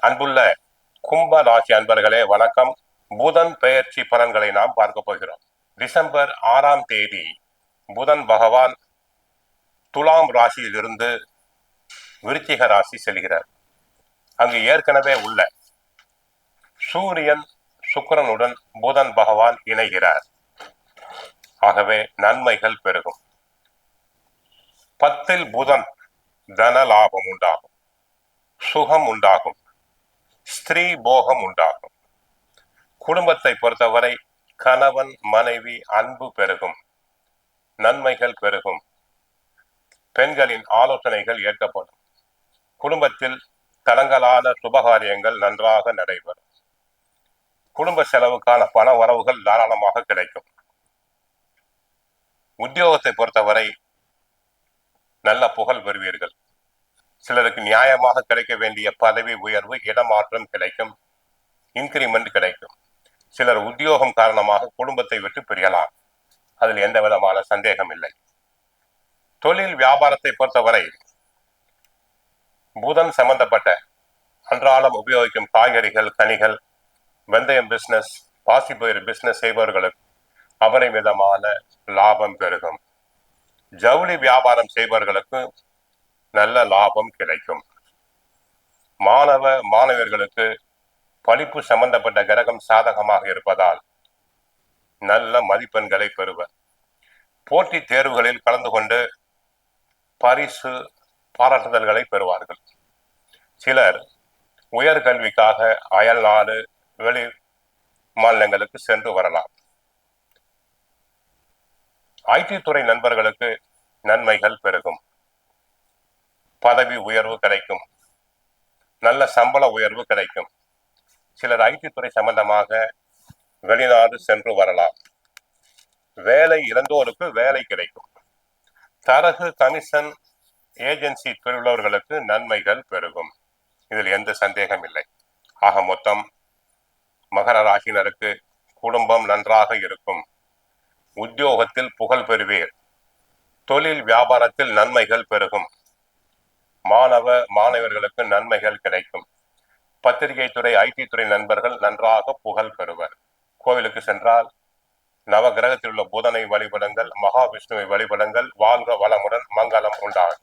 அன்புள்ள கும்ப ராசி அன்பர்களே வணக்கம். புதன் பெயர்ச்சி பலன்களை நாம் பார்க்க போகிறோம். டிசம்பர் ஆறாம் தேதி புதன் பகவான் துலாம் ராசியிலிருந்து விருச்சிக ராசி செல்கிறார். அங்கு ஏற்கனவே உள்ள சூரியன் சுக்கிரனுடன் புதன் பகவான் இணைகிறார். ஆகவே நன்மைகள் பெருகும். பத்தில் புதன் தன லாபம் உண்டாகும். சுகம் உண்டாகும். ஸ்திரீ போகம் உண்டாகும் குடும்பத்தை பொறுத்தவரை கணவன் மனைவி அன்பு பெருகும். நன்மைகள் பெருகும். பெண்களின் ஆலோசனைகள் ஏற்கப்படும். குடும்பத்தில் தடங்கலான சுபகாரியங்கள் நன்றாக நடைபெறும். குடும்ப செலவுக்கான பண வரவுகள் தாராளமாக கிடைக்கும். உத்தியோகத்தை பொறுத்தவரை நல்ல புகழ் பெறுவீர்கள். சிலருக்கு நியாயமாக கிடைக்க வேண்டிய பதவி உயர்வு இடமாற்றம் கிடைக்கும் இன்கிரிமெண்ட் கிடைக்கும். சிலர் உத்தியோகம் காரணமாக குடும்பத்தை விட்டு பிரியலாம். அதில் எந்த விதமான சந்தேகம் இல்லை. தொழில் வியாபாரத்தை பொறுத்தவரை புதன் சம்பந்தப்பட்ட அன்றாடம் உபயோகிக்கும் காய்கறிகள் கனிகள் வெந்தயம் பிசினஸ் பாசிப்பயிர் பிசினஸ் செய்பவர்களுக்கு அபரிமிதமான லாபம் பெருகும். ஜவுளி வியாபாரம் செய்பவர்களுக்கு நல்ல லாபம் கிடைக்கும். மாணவ மாணவர்களுக்கு படிப்பு சம்பந்தப்பட்ட கிரகம் சாதகமாக இருப்பதால் நல்ல மதிப்பெண்களை பெறுவர். போட்டித் தேர்வுகளில் கலந்து கொண்டு பரிசு பாராட்டுதல்களை பெறுவார்கள். சிலர் உயர்கல்விக்காக அயல் நாடு வெளி மாநிலங்களுக்கு சென்று வரலாம். ஐடி துறை நண்பர்களுக்கு நன்மைகள் பெருகும். பதவி உயர்வு கிடைக்கும். நல்ல சம்பள உயர்வு கிடைக்கும். சிலர் ஐடி துறை சம்பந்தமாக வெளிநாடு சென்று வரலாம். வேலை இழந்தோருக்கு வேலை கிடைக்கும். தரகு கமிஷன் ஏஜென்சி உள்ளவர்களுக்கு நன்மைகள் பெருகும். இதில் எந்த சந்தேகம் இல்லை. ஆக மொத்தம் மகர ராசினருக்கு குடும்பம் நன்றாக இருக்கும். உத்தியோகத்தில் புகழ் பெறுவீர். தொழில் வியாபாரத்தில் நன்மைகள் பெருகும். மாணவ மாணவர்களுக்கு நன்மைகள் கிடைக்கும். பத்திரிகை துறை ஐடி துறை நண்பர்கள் நன்றாக புகழ் பெறுவர். கோவிலுக்கு சென்றால் நவ கிரகத்தில் உள்ள புதனை வழிபடுங்கள் மகாவிஷ்ணுவை வழிபடுங்கள் வாழ்க வளமுடன் மங்களம் உண்டாகும்